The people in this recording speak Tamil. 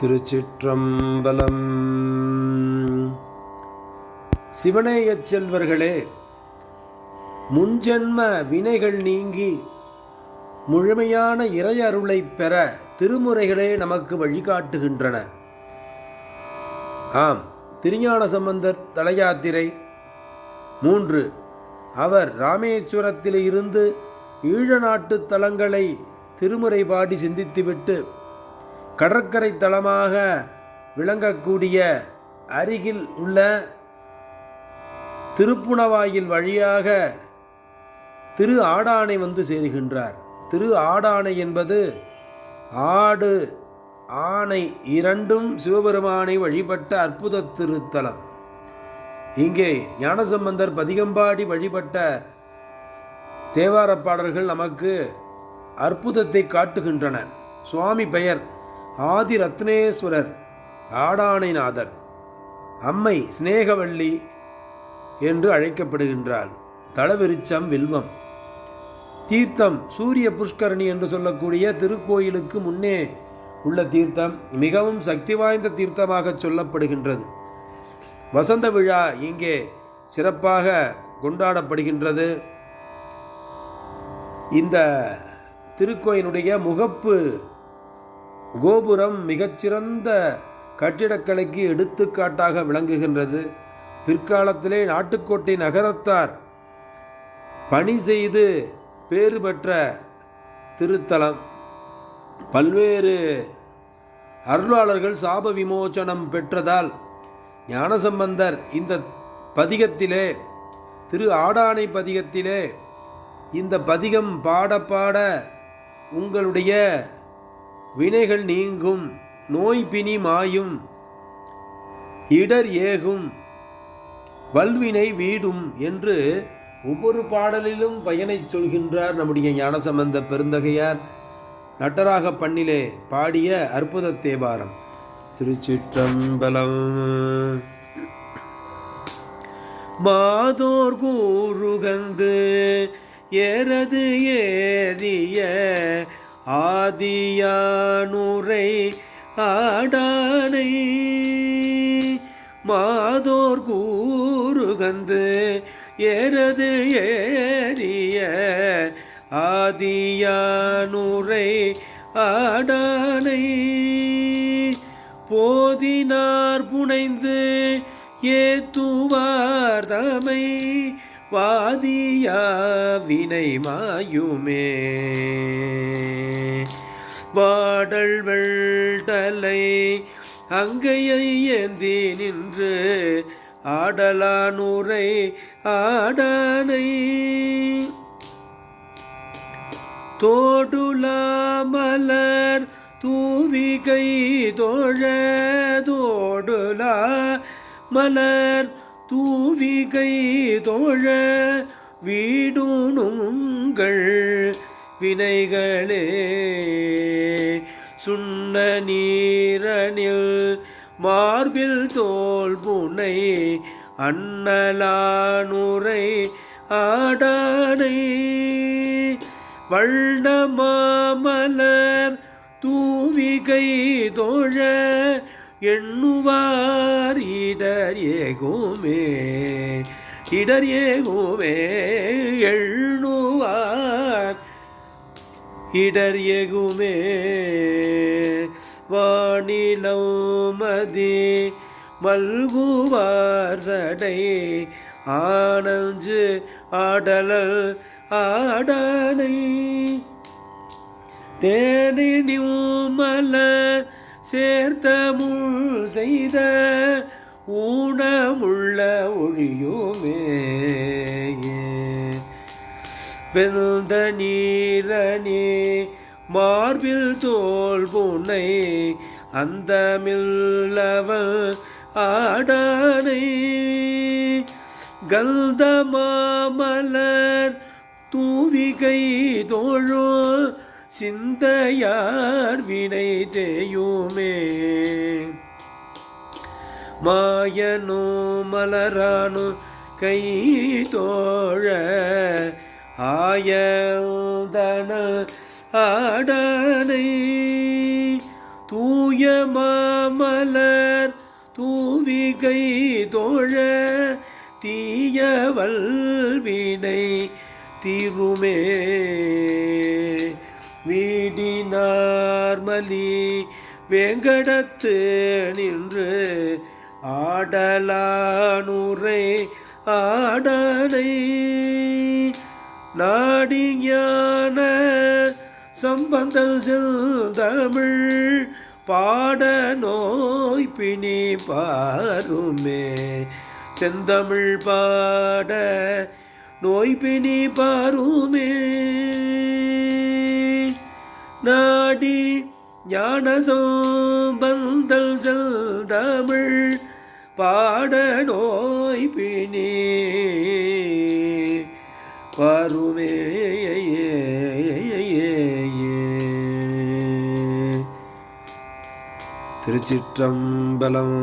திருச்சிற்றம்பலம். சிவனேயச் செல்வர்களே முன்ஜென்ம வினைகள் நீங்கி முழுமையான இறை அருளை பெற திருமுறைகளே நமக்கு வழிகாட்டுகின்றன. ஆம் திருஞான சம்பந்தர் தலையாத்திரை மூன்று. அவர் ராமேஸ்வரத்தில் இருந்து ஈழ நாட்டு தலங்களை திருமுறை பாடி சிந்தித்துவிட்டு கடற்கரை தலமாக விளங்கக்கூடிய அருகில் உள்ள திருப்புணவாயில் வழியாக திரு ஆடானை வந்து சேருகின்றார். திரு ஆடானை என்பது ஆடு ஆணை இரண்டும் சிவபெருமானை வழிபட்ட அற்புத திருத்தலம். இங்கே ஞானசம்பந்தர் பதிகம்பாடி வழிபட்ட தேவாரப்பாடல்கள் நமக்கு அற்புதத்தை காட்டுகின்றன. சுவாமி பெயர் ஆதி ரத்னேஸ்வரர் ஆடானைநாதர் அம்மை சிநேகவள்ளி என்று அழைக்கப்படுகின்றாள் தளவிருச்சம் வில்வம். தீர்த்தம் சூரிய புஷ்கரணி என்று சொல்லக்கூடிய திருக்கோயிலுக்கு முன்னே உள்ள தீர்த்தம் மிகவும் சக்தி வாய்ந்த தீர்த்தமாக சொல்லப்படுகின்றது. வசந்த விழா இங்கே சிறப்பாக கொண்டாடப்படுகின்றது. இந்த திருக்கோயிலுடைய முகப்பு கோபுரம் மிகச்சிறந்த கட்டிடக்கலைக்கு எடுத்துக்காட்டாக விளங்குகின்றது. பிற்காலத்திலே நாட்டுக்கோட்டை நகரத்தார் பணி செய்து பேறு பெற்ற திருத்தலம். பல்வேறு அருளாளர்கள் சாப விமோச்சனம் பெற்றதால் ஞானசம்பந்தர் இந்த பதிகத்திலே திரு ஆடானை பதிகத்திலே இந்த பதிகம் பாட பாட உங்களுடைய வினைகள் நீங்கும் நோய் பிணி மாயும் இடர் ஏகும் வல்வினை வீடும் என்று ஒவ்வொரு பாடலிலும் பயனை சொல்கின்றார் நம்முடைய ஞானசம்பந்த பெருந்தகையார். நட்டராக பண்ணிலே பாடிய அற்புத தேவாரம். திருச்சிற்றம்பலம். மாதோர் கூறுகந்து ஏறது ஏறிய ஆதியானுரை ஆடானை மாதோர் கூறுகந்து ஏறது ஏறிய ஆதியானுரை ஆடானை போதினார் புனைந்து ஏத்துவார் தமை வாதியா வினை மாயுமே. வாடல் வெள்டலை அங்கையை ஏந்தி நின்று ஆடலானுரை ஆடானை. தோடுலாமலர் தூவிகை தோழ தோடுலா மலர் தூவிகை தோழ வீடுணுங்கள் வினைகளே. சுண்ண நீரனில் மார்பில் தோல் புனை அன்னலானுரை ஆடானை. வண்ண மாமலர் தூவிகை தோழ எண்ணுவார் இடர் ஏகுமே இடர் ஏகுமே எண்ணுவார் இடர் ஏகுமே. வானிலமதி மல்குவார் சடை ஆனஞ்சு ஆடலல் ஆடானை தேனி மலர் சேர்த்த முள் செய்த ஊனமுள்ள ஒழியுமே. வெந்த நீரணி மார்பில் தோல் புனை அந்த மில்லவள் ஆடானை. கந்த மாமலர் தூவிகை தோழோ சிந்தையார் வினை தேயுமே மாயனோ மலரானு கை தோழ ஆயதன ஆடனை தூய மாமலர் தூவிகை தோழ தீயவல் வினை திருமே. வீடினார்மலி வேங்கடத்து நின்று ஆடலானுரை ஆடனை நாடிஞான சம்பந்தம் செல்தமிழ் பாட நோய் பிணி பாருமே. செந்தமிழ் பாட நோய் பிணி பாருமே. நாடி ஞான செல் தமிழ் பாட நோய் பிணி. பாருமே திருச்சிற்றம்பலம்.